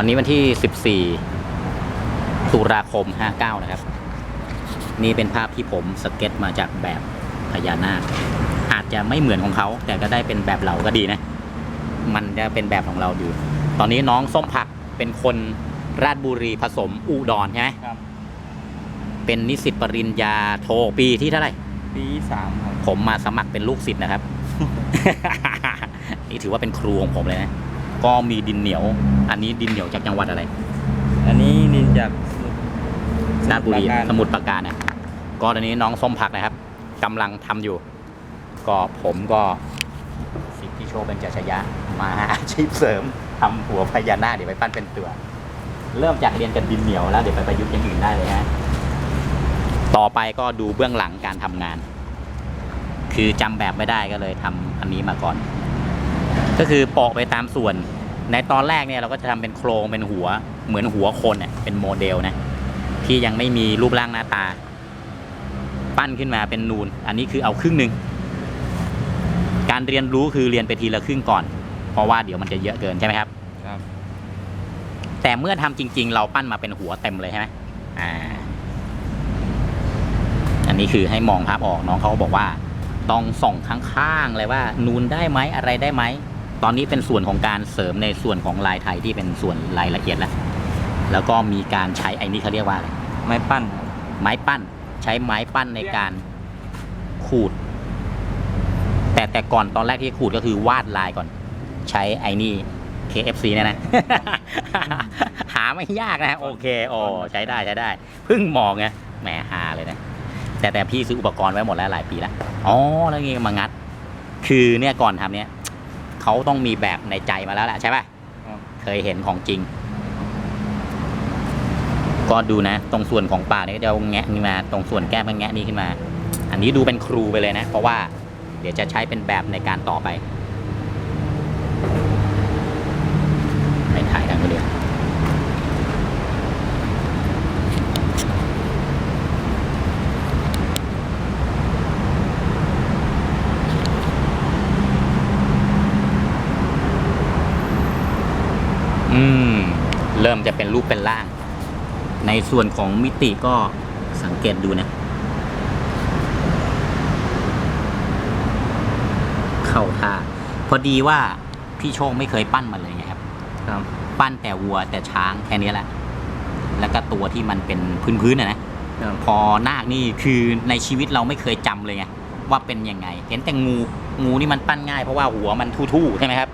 วันนี้วันที่ 14 ตุลาคม 59 นะครับ นี่เป็นภาพที่ผมสเก็ตมาจากแบบพญานาค อาจจะไม่เหมือนของเขา แต่ก็ได้เป็นแบบเราก็ดีนะ มันจะเป็นแบบของเราอยู่ ตอนนี้น้องส้มผักเป็นคนราชบุรีผสมอุดรใช่ไหมครับ เป็นนิสิตปริญญาโทปีที่เท่าไหร่ ปีสามครับ ผมมาสมัครเป็นลูกศิษย์นะครับ นี่ถือว่าเป็นครูของผมเลยนะ ก็มีดินเหนียว อันนี้ดินเหนียวจากจังหวัดอะไร อันนี้ดินจากสมุทราชบุรีปาการสมุทรปราการนะก็ตอนนี้น้องส้มผักนะครับกำลังทำอยู่ ก็ผมก็สิทธิโชคเป็นจัชยะมาหาอาชีพเสริมทำหัวพญานาคเดี๋ยวไปปั้นเป็นตัว เริ่มจากเรียนกันดินเหนียวแล้วเดี๋ยวไปประยุกต์อย่างอื่นได้เลยฮะต่อไปก็ดูเบื้องหลังการทำงาน คือจำแบบไม่ได้ก็เลยทำอันนี้มาก่อน ก็คือปอกไปตามส่วน ในตอนแรกเนี่ยเราก็จะทำเป็นโครงเป็นหัวเหมือนหัวคนเน่ยเป็นโมเดลนะที่ยังไม่มีรูปร่างหน้าตา ปั้นขึ้นมาเป็นนูน อันนี้คือเอาครึ่งหนึ่งการเรียนรู้คือเรียนไปทีละครึ่งก่อน เพราะว่าเดี๋ยวมันจะเยอะเกินใช่ไหมครับครับ แต่เมื่อทำจริง ๆ เราปั้นมาเป็นหัวเต็มเลยใช่ไหมอ่า อันนี้คือให้มองภาพออกน้องเขาบอกว่า ต้องส่องข้างๆเลยว่า นูนได้ไหมอะไรได้ไหม ตอนนี้เป็นส่วนของการเสริมในส่วนของลายไทยที่เป็นส่วนรายละเอียดแล้ว แล้วก็มีการใช้ไอ้นี่เขาเรียกว่าอะไร ไม้ปั้นครับไม้ปั้น ใช้ไม้ปั้นในการขูด แต่แต่ก่อนตอนแรกที่ขูดก็คือวาดลายก่อน ใช้ไอ้นี่ KFC เนี่ยนะ หาไม่ยากนะ โอเคโอ้ใช้ได้ใช้ได้เพิ่งมองไงแหมหาเลยนะ แต่แต่พี่ซื้ออุปกรณ์ไว้หมดแล้วหลายปีแล้ว อ๋อ แล้วงี้มางัด คือเนี่ยก่อนทำเนี่ย เขาต้องมีแบบในใจมาแล้วแหละใช่ป่ะครับเคยเห็นของจริง ก็ดูนะ ตรงส่วนของปากเนี่ยก็จะเอาแงะนี่มา ตรงส่วนแก้มก็แงะนี่ขึ้นมา อันนี้ดูเป็นครูไปเลยนะ เพราะว่าเดี๋ยวจะใช้เป็นแบบในการต่อไปไปถ่ายกันก็เดียว อืมเริ่มจะเป็นรูปเป็นร่าง ในส่วนของมิติก็สังเกตดูนะ เข้าท่าพอดีว่าพี่โชคไม่เคยปั้นมาเลยไงครับ ครับ ปั้นแต่วัวแต่ช้างแค่นี้แหละ แล้วก็ตัวที่มันเป็นพื้นๆนะนะ ครับ พอนาคนี่คือในชีวิตเราไม่เคยจำเลยไงว่าเป็นยังไง เห็นแต่งูงูนี่มันปั้นง่ายเพราะว่าหัวมันทู่ๆใช่ไหมครับ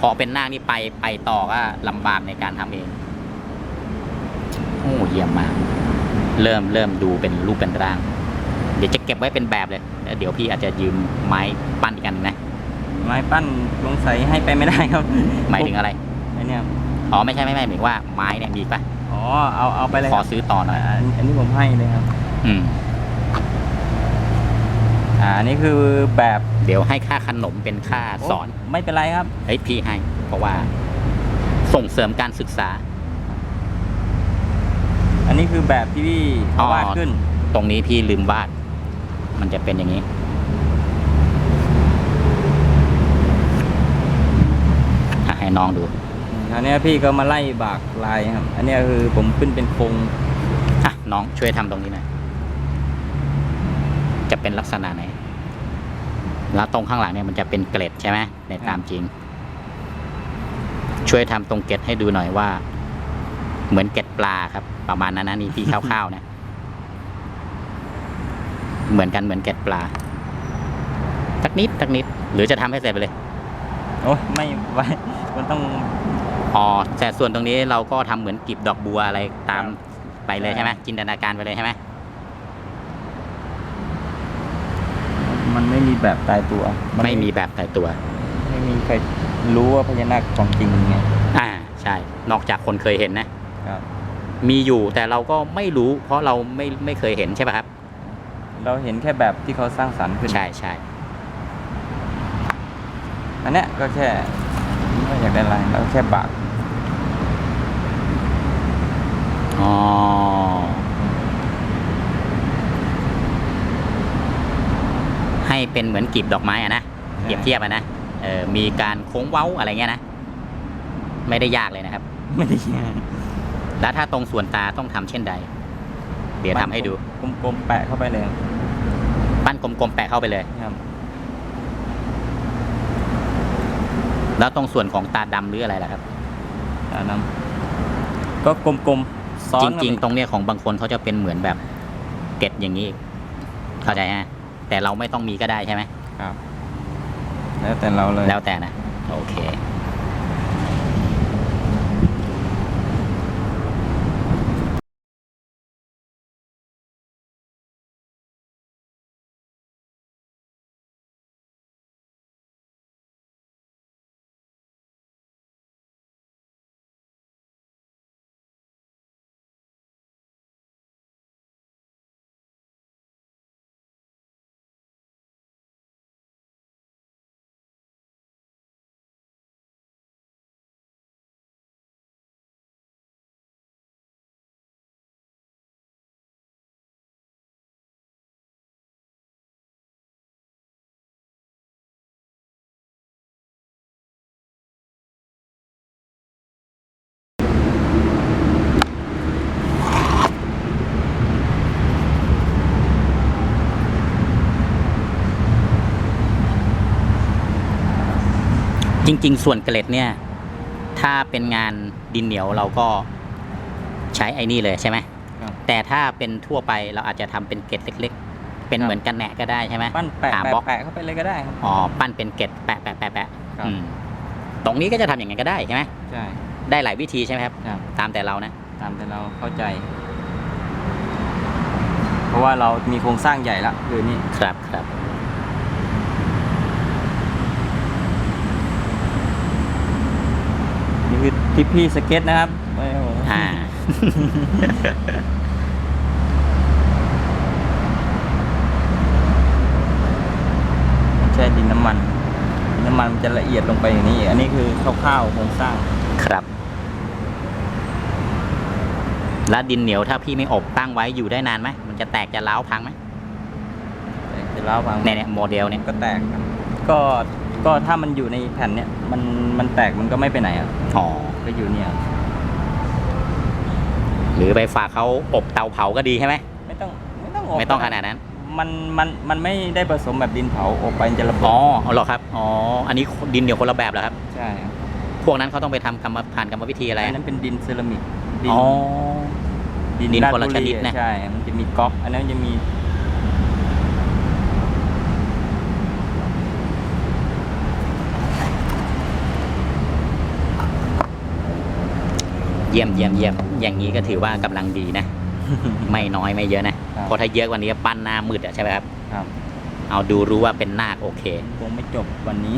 พอเป็นนาคนี่ไปไปต่อก็ลำบากในการทำเองโอ้เยี่ยมมาก เริ่มเริ่มดูเป็นรูปเป็นร่าง เดี๋ยวจะเก็บไว้เป็นแบบเลยแล้วเดี๋ยวพี่อาจจะยืมไม้ปั้นอีกอันหนึงนะไม้ปั้นสงสัยให้ไปไม่ได้ครับหมายถึงอะไรไอ้เนี่ยอ๋อไม่ใช่ไม่ไม่หมายถึงว่าไม้เนี่ยมีปะอ๋อเอาเอาไปเลยขคอรับซื้อต่อหน่อยอ่าอันอันนี้ผมให้เลยครับ อืม อ่าอันนี้คือแบบเดี๋ยวให้ค่าขนมเป็นค่าสอนโไม่เป็นไรครับเฮ้ยพี่ให้ เพราะว่า ส่งเสริมการศึกษา อันนี้คือแบบที่พี่อ๋อ วาดขึ้น ตรงนี้พี่ลืมวาด มันจะเป็นอย่างนี้ อะให้น้องดู อันเนี้ยพี่ก็มาไล่บากลายครับ อันเนี้ยคือผมขึ้นเป็นโครง อะ น้องช่วยทำตรงนี้หน่อย จะเป็นลักษณะไหน แล้วตรงข้างหลังเนี่ยมันจะเป็นเกล็ดใช่ไหมในตามจริง ช่วยทำตรงเกล็ดให้ดูหน่อยว่า เหมือนเกล็ดปลาครับ ประมาณนั้นนะนี่พี่คร่าวๆนะเหมือนกันเหมือนเกล็ดปลาสักนิดสักนิด หรือจะทำให้เสร็จไปเลยโอ้ยไม่ไว้มันต้องอ๋อแต่ส่วนตรงนี้เราก็ทำเหมือนกลีบดอกบัวอะไรตามครับไปเลยใช่ไหมจินตนาการไปเลยใช่ไหม มันไม่มีแบบตายตัว นไม่มีแบบตายตัว ไม่มีใครรู้ว่าพญานาคของจริงไง อ่าใช่ นอกจากคนเคยเห็นนะครับ มีอยู่แต่เราก็ไม่รู้ เพราะเราไม่ไม่เคยเห็นใช่ป่ะครับ เราเห็นแค่แบบที่เขาสร้างสรรค์ขึ้น ใช่ใช่อันเนี้ยก็แค่ไม่อยากได้อะไรเราก็แค่บากอ๋อ ให้เป็นเหมือนกลีบดอกไม้อะนะเปรียบเทียบอะนะเออมีการโค้งเว้าอะไรเงี้ยนะไม่ได้ยากเลยนะครับ ไม่ได้งานแล้วถ้าตรงส่วนตาต้องทำเช่นใด เดี๋ยวทำให้ดูกลมๆแปะเข้าไปเลย ปั้นกลมๆแปะเข้าไปเลยครับแล้วตรงส่วนของตาดำหรืออะไรล่ะครับอ่าน้ำก็กลมๆซ้อนจเข้าไปริง ๆ ตรงเนี้ยของบางคนเขาจะเป็นเหมือนแบบเกล็ดอย่างนี้เข้าใจฮะ แต่เราไม่ต้องมีก็ได้ใช่ไหมครับ แล้วแต่เราเลย แล้วแต่นะ โอเค จริง ๆ ส่วนเกล็ดเนี่ย ถ้าเป็นงานดินเหนียวเราก็ใช้ไอ้นี่เลยใช่ไหมครับ แต่ถ้าเป็นทั่วไปเราอาจจะทำเป็นเกล็ดเล็ก ๆ เป็นครับเหมือนกันแหนก็ได้ใช่ไหม ปั้นแปะหาแปะบล็อกแปะเข้าไปเลยก็ได้ครับ อ๋อปั้นเป็นเกล็ดแปะแปะแปะแปะครับ อืมตรงนี้ก็จะทำอย่างไงก็ได้ใช่ไหมใช่ ได้หลายวิธีใช่ไหมครับ ครับ ตามแต่เรานะ ตามแต่เราเข้าใจ เพราะว่าเรามีโครงสร้างใหญ่ละคือนี่ ครับครับ นี่คือที่พี่สเก็ตนะครับโอ้โหอ่าแช่ดินน้ำมันดินน้ำมันมันจะละเอียดลงไปอย่างนี้ อันนี้คือคร่าวๆโครงสร้างครับ แล้วดินเหนียวถ้าพี่ไม่อบตั้งไว้อยู่ได้นานไหมมันจะแตกจะร้าวพังไหมแต่เสร็จแล้วบางเนี่ยเนี่ยโมเดลเนี่ยก็แตกครับก็ ก็ถ้ามันอยู่ในแผ่นเนี้ยมันมันแตกมันก็ไม่ไปไหนอะอ๋อก็อยู่เนี่ย หรือไปฝากเขาอบเตาเผาก็ดีใช่ไหมไม่ต้องไม่ต้องไม่ต้องขนาดนั้น มันมันมันไม่ได้ผสมแบบดินเผาอบไปมันจะระเบิอ๋ดอเอาเหรอครับอ๋ออันนี้ดินเหนียวคนละแบบเหรอครับ ใช่ครับพวกนั้นเขาต้องไปทำกรรมผ่านกรรมวิธีอะไรอันนั้นเป็นดินเซรามิกดินอ๋อ ดินดินราชคนละบุชรีนิดนะ ใช่ มันจะมีก๊อก อันนั้นมันจะมี เยี่ยมเยี่ยมเยี่ยมอย่างนี้ก็ถือว่ากำลังดีนะ ไม่น้อยไม่เยอะนะครับเพราะถ้าเยอะกว่านี้ปั้นหน้ามืดอะใช่ไหมครับครับ เอาดูรู้ว่าเป็นนาคโอเคคงไม่จบวันนี้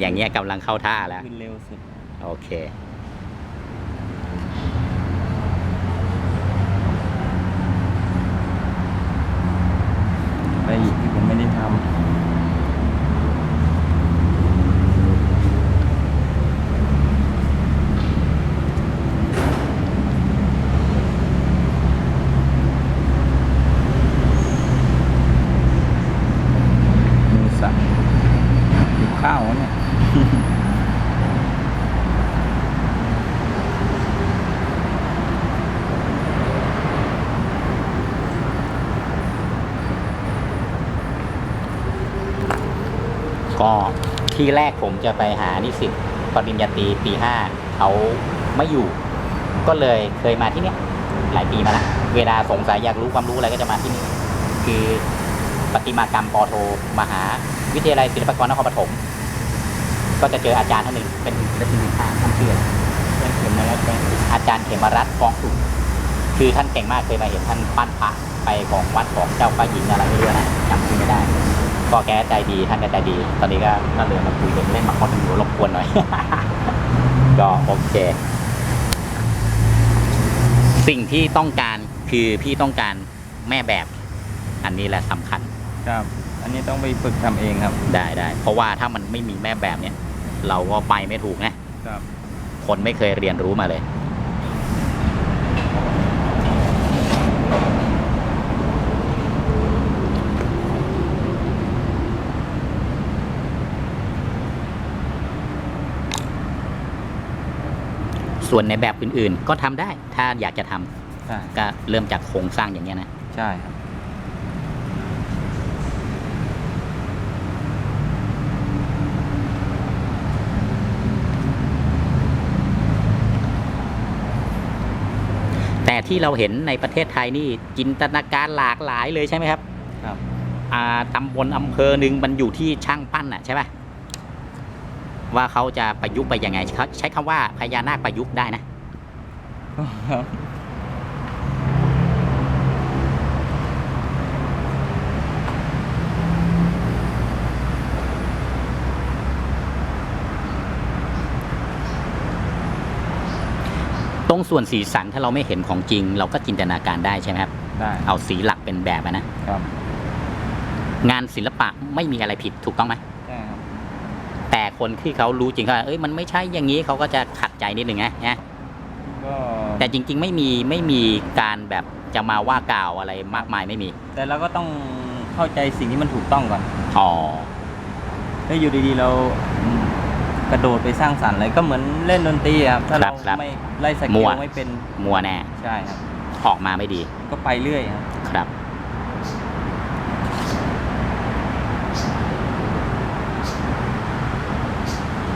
อย่างเงี้ยกำลังเข้าท่าแล้วขึ้นเร็วสุดโอเค ไปอีกที่ผมไม่ได้ทำมือสั่นหิวข้าวแล้วเนี่ย ก็ที่แรกผมจะไปหานิสิตปริญญาตรีปีห้าเขาไม่อยู่ ก็เลยเคยมาที่เนี้ยหลายปีมาแล้วเวลาสงสัยอยากรู้ความรู้อะไรก็จะมาที่นี่คือปฏิมากรรมปอโท มหาวิทยาลัยศิลปากรนครปฐมก็จะเจออาจารย์ท่านหนึ่งเป็นเป็นศิลปะท่านเชื่อเป็นเขมรัตน์อาจารย์เขมรัตน์ฟองสุขคือท่านเก่งมากเคยมาเห็นท่านปั้นพระไปของวัดของเจ้าฟ้าหญิงอะไรไม่รู้นะจำชื่อไม่ได้ ก็แกใจดีท่านก็ใจดี ตอนนี้ก็ก็เลยมาคุยกันเล่นมาคอถึงหัวรบกวนหน่อย ก็โอเค สิ่งที่ต้องการคือพี่ต้องการแม่แบบ อันนี้แหละสำคัญ ครับ อันนี้ต้องไปฝึกทำเองครับ ได้ได้เพราะว่าถ้ามันไม่มีแม่แบบเนี่ย เราก็ไปไม่ถูกนะครับ คนไม่เคยเรียนรู้มาเลย ส่วนในแบบอื่นๆ ก็ทำได้ถ้าอยากจะทำใช่ก็เริ่มจากโครงสร้างอย่างเงี้ยนะ ใช่ครับแต่ที่เราเห็นในประเทศไทยนี่จินตนาการหลากหลายเลยใช่ไหมครับครับ อ่าตำบลอำเภอหนึ่งมันอยู่ที่ช่างปั้นน่ะใช่ป่ะ ว่าเขาจะประยุกต์ไปยังไงเขาใช้คำว่าพญานาคประยุกต์ได้นะตรงส่วนสีสันถ้าเราไม่เห็นของจริง เราก็จินตนาการได้ใช่ไหมครับได้เอาสีหลักเป็นแบบอะนะครับ งานศิลปะไม่มีอะไรผิดถูกต้องไหมใช่ครับแต่ คนที่เขารู้จริงเขาเอ้ยมันไม่ใช่อย่างนี้เขาก็จะขัดใจนิดหนึ่งนะนะก็แต่จริง ๆ ไม่มีไม่มีการแบบจะมาว่ากล่าวอะไรมากมายไม่มีแต่เราก็ต้องเข้าใจสิ่งที่มันถูกต้องก่อนอ๋อถ้าอยู่ดีๆเราอืมกระโดดไปสร้างสรรค์อะไรก็เหมือนเล่นดนตรีอะครับถ้าเราไม่ไล่สเกลไม่เป็นมัวแน่ใช่ครับออกมาไม่ดี ก็ไปเรื่อยครับครับ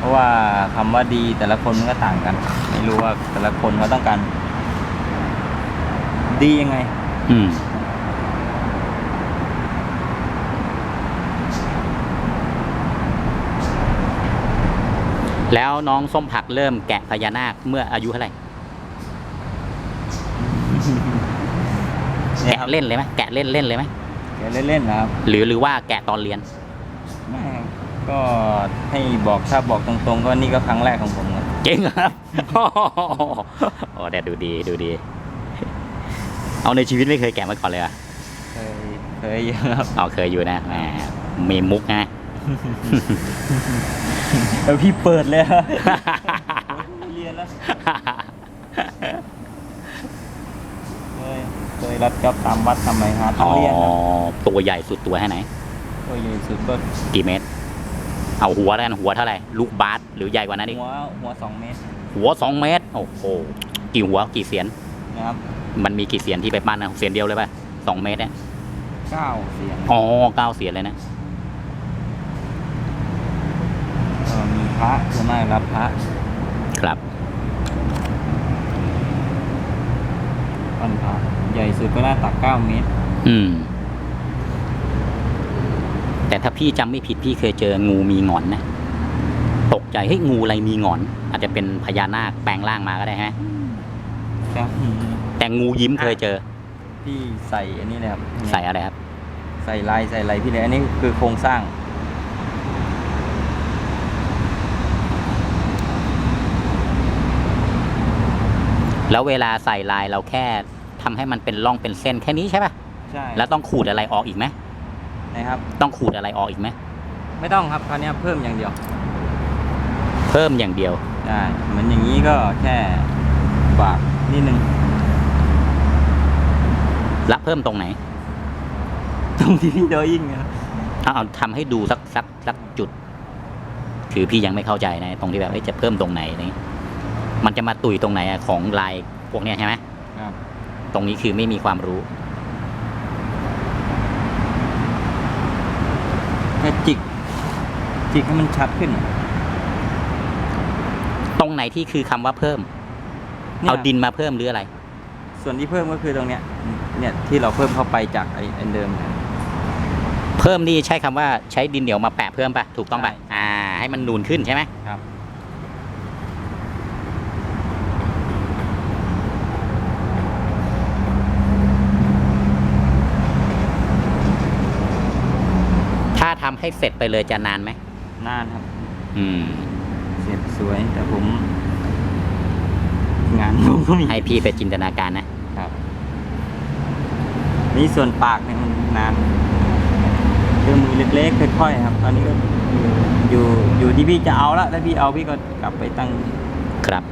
ราะว่าคำว่าดีแต่ละคนมันก็ต่างกัน ไม่รู้ว่าแต่ละคนเขาต้องการ ดียังไง อืมแล้วน้องส้มผักเริ่มแกะพญานาคเมื่ออายุเท่าไหร่เนี่ยแกะครับเล่นเลยไหมแกะเล่นเล่นเลยไหมแกเล่นๆนะครับ หรือหรือว่าแกะตอนเรียนไม่ ก็ให้บอกถ้าบอกตรงๆ ก็นี่ก็ครั้งแรกของผมครับเก่งครับโอ้แต่ดูดีดูดี เอาในชีวิตไม่เคยแกะมาก่อนเลยอะเคยเคยเยอะครับเอาเคยอยู่นะแหมมีมุกนะเออพี่เปิดเลยอะเรียนแล้วเคยเคยรับจ็อบตามวัดทำไมหาอ๋ทำอเรียนครับตัวใหญ่สุดตัวแค่ไหนตัวใหญ่สุดก็กี่เมตร เอาหัวแล้วกันหัวเท่าไหร่ลูกบาสหรือใหญ่กว่านั้นอีกหัวหัวสองเมตร หัวสองเมตรโอ้โหกี่หัวกี่เสียนนะครับมันมีกี่เสียนที่ไปปั้นนะเสียนเดียวเลยป่ะสองเมตรเนี่ยเก้าเสียงอ๋อเก้าเสียนเลยนะเออมีพระส่วนมากรับพระครับปั้นพระใหญ่สุดก็น่าตักเก้าเมตร อืม แต่ถ้าพี่จำไม่ผิดพี่เคยเจองูมีหงอนนะตกใจเฮ้ยงูอะไรมีหงอน อาจจะเป็นพญานาคแปลงร่างมาก็ได้ฮะครับแต่งูยิ้มเคยเจอที่ใส่อันนี้เลยครับใส่อะไรครับ ใส่ลายใส่อะไรพี่เลยอันนี้คือโครงสร้าง แล้วเวลาใส่ลายเราแค่ทำให้มันเป็นร่องเป็นเส้นแค่นี้ใช่ป่ะใช่แล้วต้องขูดอะไรออกอีกไหม นะครับ ต้องขูดอะไรออกอีกไหมไม่ต้องครับคราวนี้เพิ่มอย่างเดียว เพิ่มอย่างเดียวได้เหมือนอย่างนี้ก็แค่บากนิดนึงและเพิ่มตรงไหน ตรงที่พี่โดยิงนะครับเอาเอาทำให้ดูสักสักสักจุด คือพี่ยังไม่เข้าใจนะ ตรงที่แบบเอ้ยจะเพิ่มตรงไหนนี่มันจะมาตุยตรงไหนอะของลายพวกเนี้ยใช่ไหมครับ ตรงนี้คือไม่มีความรู้ แค่จิก จิกให้มันชัดขึ้น ตรงไหนที่คือคำว่าเพิ่ม เนี่ย เอาดินมาเพิ่มหรืออะไร ส่วนที่เพิ่มก็คือตรงเนี้ย เนี่ยที่เราเพิ่มเข้าไปจากไอ้อันเดิมเนี่ย เพิ่มนี่ใช้คำว่าใช้ดินเหนียวมาแปะเพิ่มปะถูกต้องปะใช่ อ่า ให้มันนูนขึ้นใช่ไหมครับ ถ้าทำให้เสร็จไปเลยจะนานไหม นานครับ อืม เสร็จสวยแต่ผม งานผมก็มีให้พี่ไปจินตนาการนะ ครับ นี่ส่วนปากเนี่ยมันนานเครื่องมือเล็กๆค่อยๆครับ ตอนนี้ก็อยู่อยู่ที่พี่จะเอาละถ้าพี่เอาพี่ก็กลับไปตั้งครับ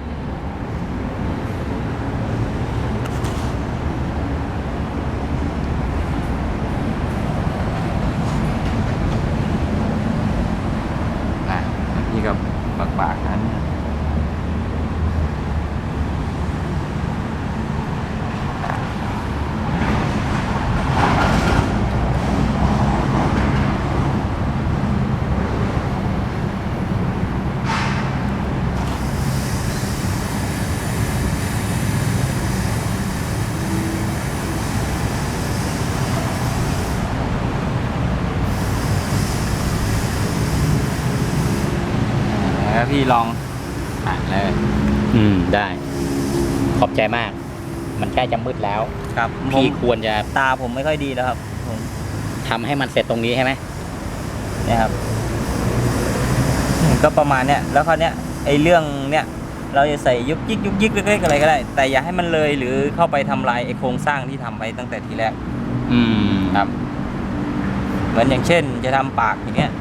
นะพี่ก็ปากปากๆนั้น พี่ลองอะเลย อืมได้ ขอบใจมาก มันใกล้จะมืดแล้ว ครับผพี่มควรจะตาผมไม่ค่อยดีแล้วครับผมทำให้มันเสร็จตรงนี้ใช่ไหมเนี่ยครับก็ประมาณเนี้ยแล้วคราวเนี้ยไอ้เรื่องเนี้ยเราจะใส่ยุกยิกยุกยิกเล็กๆอะไรก็ได้ แต่อย่าให้มันเลยหรือเข้าไปทำลายไอ้โครงสร้างที่ทำไว้ตั้งแต่ทีแรก อืมครับเหมือนอย่างเช่น จะทำปากอย่างเงี้ย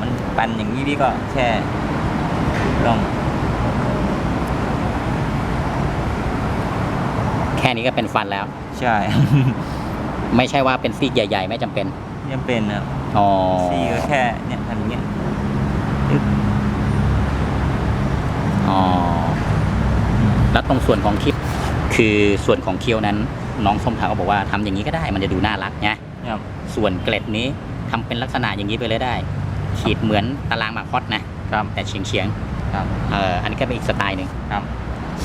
มันปันอย่างนี้พี่ก็แค่ ลองแค่นี้ก็เป็นฟันแล้ว ใช่ ไม่ใช่ว่าเป็นซีกใหญ่ ๆ ไม่จำเป็น ยังเป็นนะครับอ๋อ ซี่ก็แค่เนี่ยทำอย่างเงี้ยอึ๊บอ๋อ แล้วตรงส่วนของคิ้วคือส่วนของเคี้ยวนั้น น้องส้มทางก็บอกว่าทำอย่างนี้ก็ได้มันจะดูน่ารักไงครับส่วนเกล็ดนี้ทำเป็นลักษณะอย่างนี้ไปเลยได้ ขีดเหมือนตารางหมากฮอตนะ ครับ แต่เฉียงเฉียง ครับๆเอออันนี้ก็เป็นอีกสไตล์หนึ่งครับ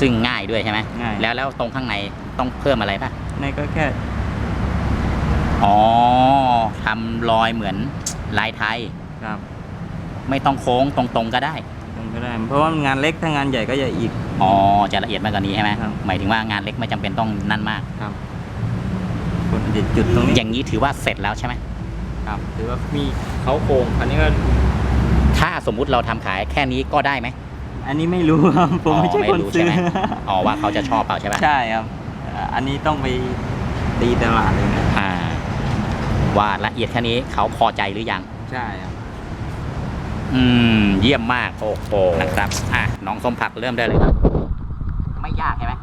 ซึ่งง่ายด้วยใช่ไหมง่าย แล้วแล้วตรงข้างในต้องเพิ่มอะไรป่ะนี่ก็แค่ อ๋อทำรอยเหมือนลายไทย ครับไม่ต้องโค้งตรงๆก็ได้มันก็ได้ เพราะว่างานเล็กถ้างานใหญ่ก็จะอีก อ๋อ จะละเอียดมากกว่านี้ใช่ไหมครับ หมายถึงว่างานเล็กไม่จำเป็นต้องนั่นมาก ครับกดจุดตรงนี้อย่างนี้ถือว่าเสร็จแล้วใช่ไหมครับ ถือว่ามีเขาโครงอันนี้ก็ถ้า สมมุติเราทำขายแค่นี้ก็ได้ไหม อันนี้ไม่รู้ครับผมไม่ใช่อ๋อคนรู้ซื้ใช่อไหมอ๋อว่าเขาจะชอบเปล่าใช่ไหมใช่ครับอ่าอันนี้ต้องไปตีตลาดเลยนะอ่า ว่าละเอียดแค่นี้เขาพอใจหรือยัง ใช่ครับ อืม เยี่ยมมากโอ้โหนะครับ อะน้องส้มผักเริ่มได้เลยครับ ไม่ยากใช่ไหม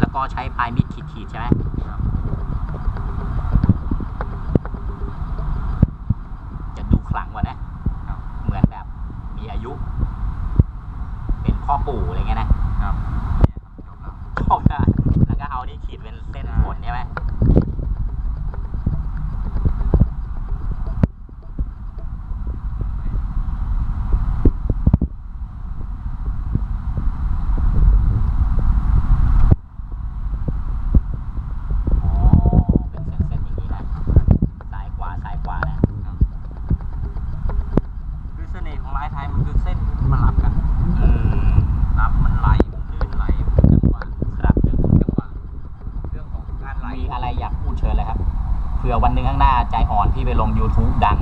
แล้วก็ใช้ปลายมีดขีดๆใช่ไหมจะดูขลังกว่านะ เหมือนแบบมีอายุ เปู่อะไรเงี้ยนะครับ เข้าได้แล้วก็เอานี่ขีดเป็นเส้นขนใช่ไหมอ๋อเป็นเส้นๆอย่างนี้นะซ้ายขวาซ้ายขวานะ คือเสน่ห์ของลายไทยมันคือเส้นมันหลับกัน อืม รับมันไหลมันลื่นไหลจังหวะ ครับ เรื่องของจังหวะเรื่องของการไหล มีอะไรอยากพูดเชิญเลยครับ เผื่อวันหนึ่งข้างหน้าใจอ่อนพี่ ไป